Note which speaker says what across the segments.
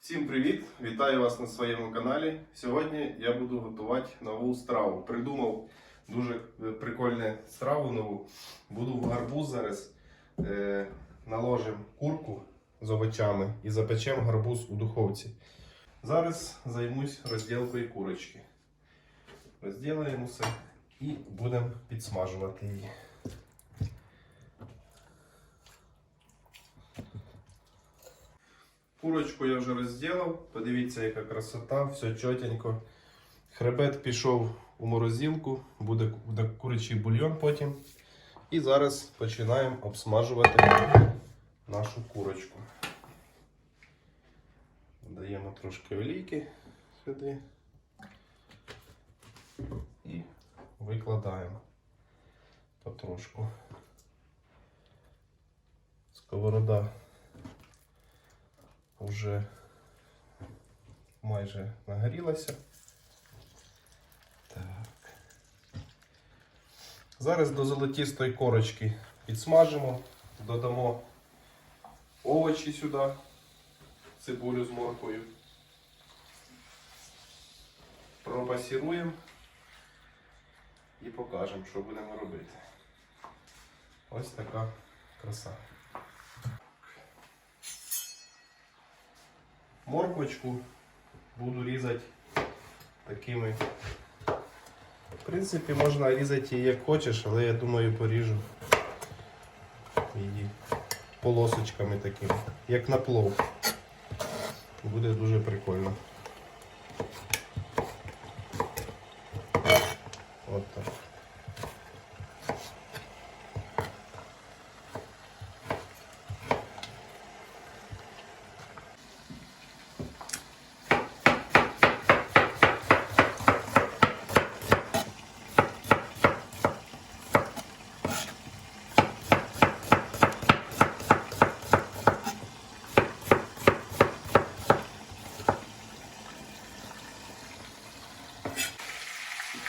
Speaker 1: Всім привіт! Вітаю вас на своєму каналі. Сьогодні я буду готувати нову страву. Придумав дуже прикольну страву нову. Буду в гарбуз зараз е, наложимо курку з овочами і запечемо гарбуз у духовці. Зараз займусь розділкою курочки. Розділаємо все і будемо підсмажувати її. Курочку я вже розділив. Подивіться, яка красота, все чотенько. Хребет пішов у морозилку, буде курячий бульйон потім. І зараз починаємо обсмажувати нашу курочку. Даємо трошки олійки сюди і викладаємо потрошку. Сковорода вже майже нагорілася. Так. Зараз до золотістої корочки підсмажимо, додамо овочі сюди, цибулю з морквою. Пропасіруємо і покажемо, що будемо робити. Ось така краса. Морквочку буду різати такими. В принципі, можна різати її як хочеш, але я думаю поріжу її полосочками такими, як на плов. Буде дуже прикольно. От так.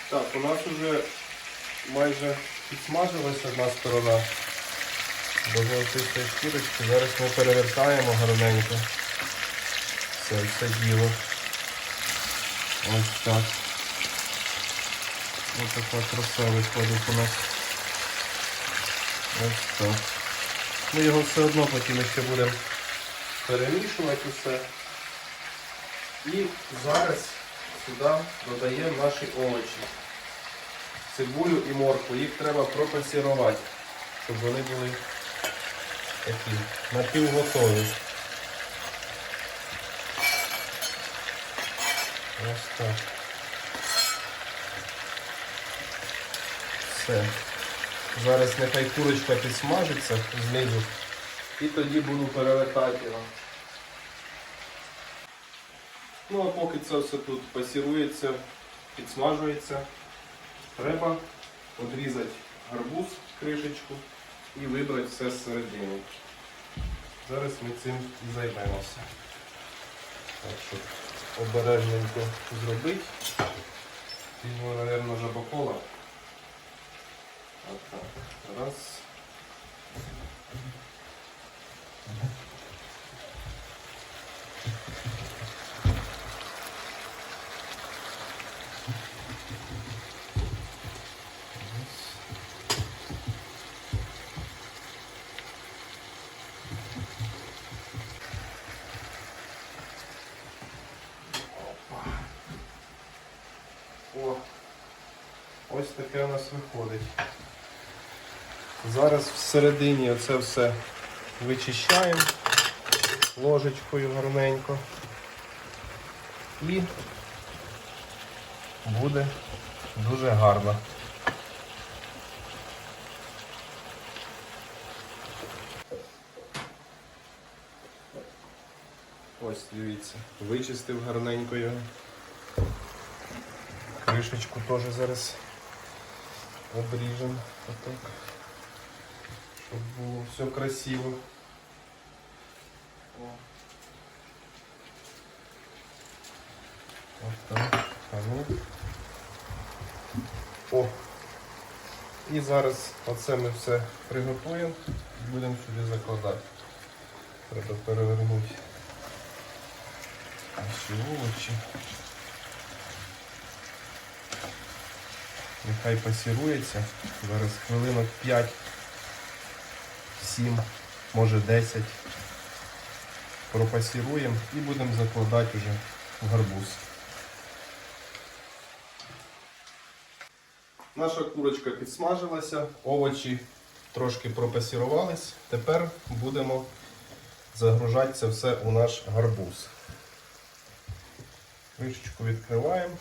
Speaker 1: Так, у нас вже майже підсмажилася одна сторона до золотистої шкірочки. Зараз ми перевертаємо гарненько. Все, все діло. Ось так. Ось така краса виходить у нас. Ось так. Ми його все одно потім ще будемо перемішувати усе. І зараз сюди додаємо наші овочі. Цибулю і моркву. Їх треба пропасірувати, щоб вони були такі напівготові. Ось так. Все. Зараз нехай курочка підсмажиться знизу і тоді буду перевертати його. Ну а поки це все тут пасірується, підсмажується, треба відрізати гарбуз, кришечку і вибрати все зсередини. Зараз ми цим і займемося. Так, щоб обережненько зробити. Візьму, мабуть, жабокола. Отак. Раз. О, ось таке у нас виходить. Зараз всередині оце все вичищаємо ложечкою гарненько. І буде дуже гарно. Ось дивіться, вичистив гарненько його. Кришечку теж зараз обріжемо отак, щоб було все красиво. О. Отак. Ну. О. І зараз оце ми все приготуємо і будемо сюди закладати. Треба перевернути. Наші овочі. Нехай пасірується. Зараз хвилинок 5, 7, може 10. Пропасіруємо і будемо закладати вже в гарбуз. Наша курочка підсмажилася, овочі трошки пропасірувались. Тепер будемо загружати це все у наш гарбуз. Кришечку відкриваємо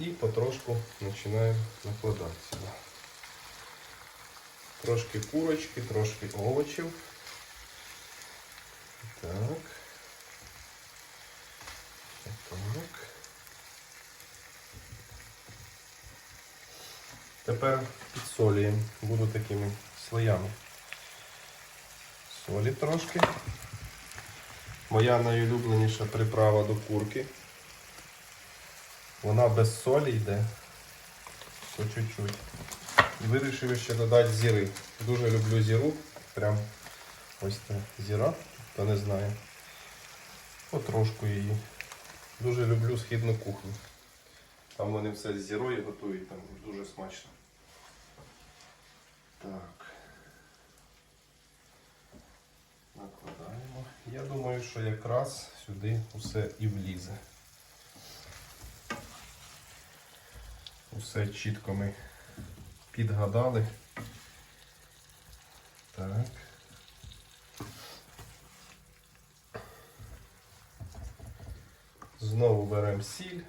Speaker 1: і потрошку починаємо накладати сюди. Трошки курочки, трошки овочів. Так. Так. Тепер підсолюємо. Буду такими слоями. Солі трошки. Моя найулюбленіша приправа до курки. Вона без солі йде. По чуть-чуть. І вирішив ще додати зіри. Дуже люблю зіру. Прям ось це зіра, хто не знає. Потрошку її. Дуже люблю східну кухню. Там вони все з зірою готують, там дуже смачно. Так. Накладаємо. Я думаю, що якраз сюди усе і влізе. Усе чітко ми підгадали. Так. Знову беремо сіль.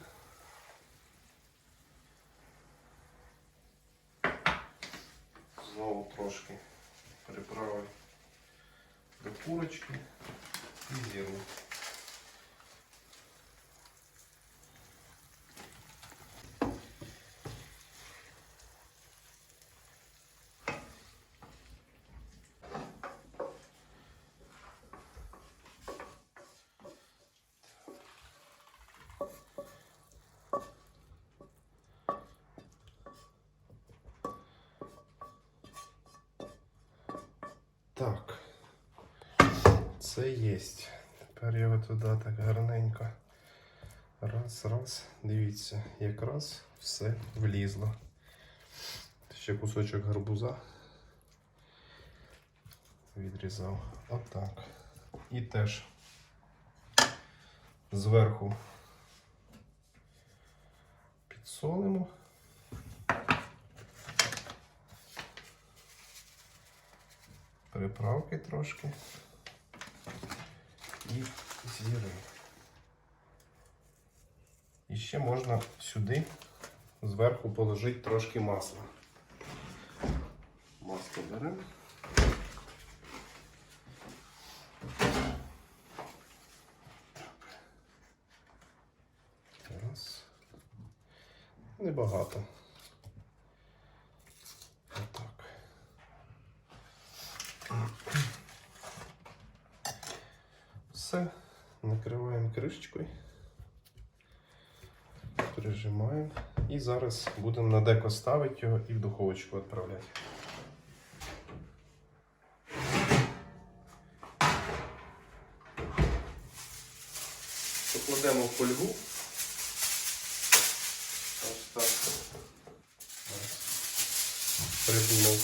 Speaker 1: Знову трошки приправи до курочки і зіру. Так. Це є. Тепер його туди так гарненько. Раз, раз. Дивіться, якраз все влізло. Ще кусочок гарбуза відрізав. Отак. І теж зверху підсолимо. Приправки трошки і зіри. І ще можна сюди зверху положити трошки масла. Масло беремо. Небагато. Все, накриваємо кришечкою, прижимаємо і зараз будемо на деко ставити його і в духовочку відправляти. Покладемо в фольгу. Ось так. Придумав.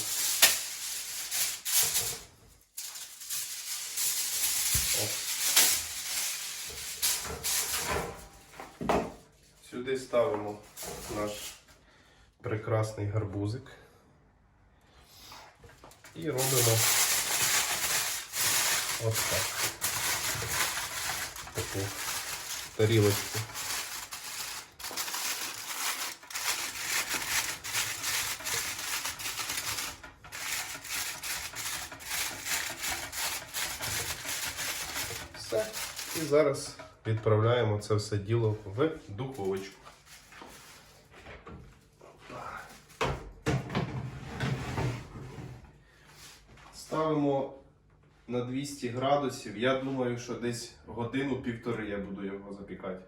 Speaker 1: О. Сюди ставимо наш прекрасний гарбузик і робимо ось так. Таку тарілочку. Все. І зараз відправляємо це все діло в духовочку. Ставимо на 200 градусів. Я думаю, що десь годину-півтори я буду його запікати.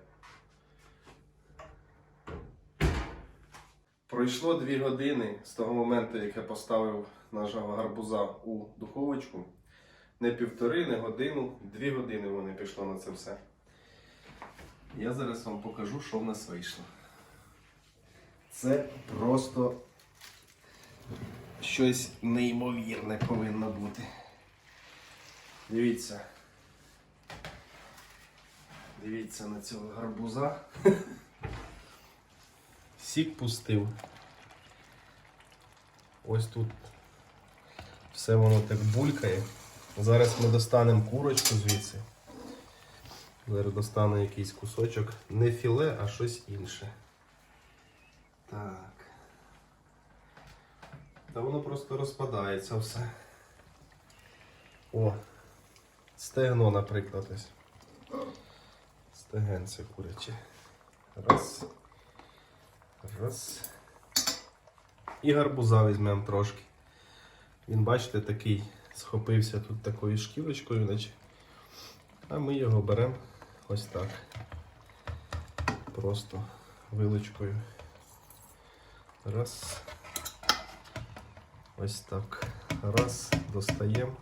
Speaker 1: Пройшло 2 години з того моменту, як я поставив нашого гарбуза у духовочку. Не півтори, не годину, дві години вони пішло на це все. Я зараз вам покажу, що в нас вийшло. Це просто щось неймовірне повинно бути. Дивіться. Дивіться на цього гарбуза. Сік пустив. Ось тут все воно так булькає. Зараз ми достанемо курочку звідси. Зараз достану якийсь кусочок. Не філе, а щось інше. Так. Та воно просто розпадається все. О, стегно, наприклад, ось. Стегенце куряче. Раз. Раз. І гарбуза візьмемо трошки. Він, бачите, такий схопився тут такою шкілочкою, наче. А ми його беремо ось так. Просто вилочкою. Раз. Ось так. Раз, достаємо.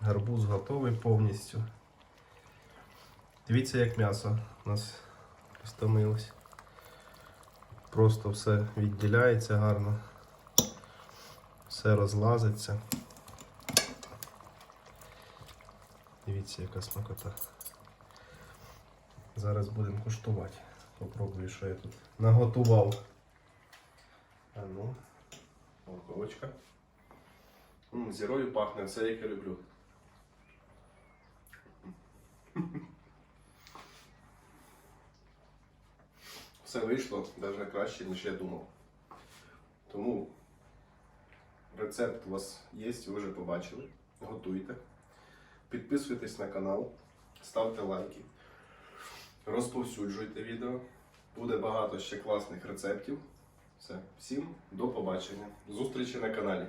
Speaker 1: Гарбуз готовий повністю. Дивіться, як м'ясо у нас розтомилось. Просто все відділяється гарно. Все розлазиться. Дивіться, яка смакота. Зараз будемо куштувати. Попробую, що я тут наготував. А ну, морковочка. Зірою пахне, все як я люблю. Все вийшло навіть краще, ніж я думав. Тому рецепт у вас є, ви вже побачили. Готуйте. Підписуйтесь на канал, ставте лайки, розповсюджуйте відео. Буде багато ще класних рецептів. Все, всім до побачення. Зустрічі на каналі.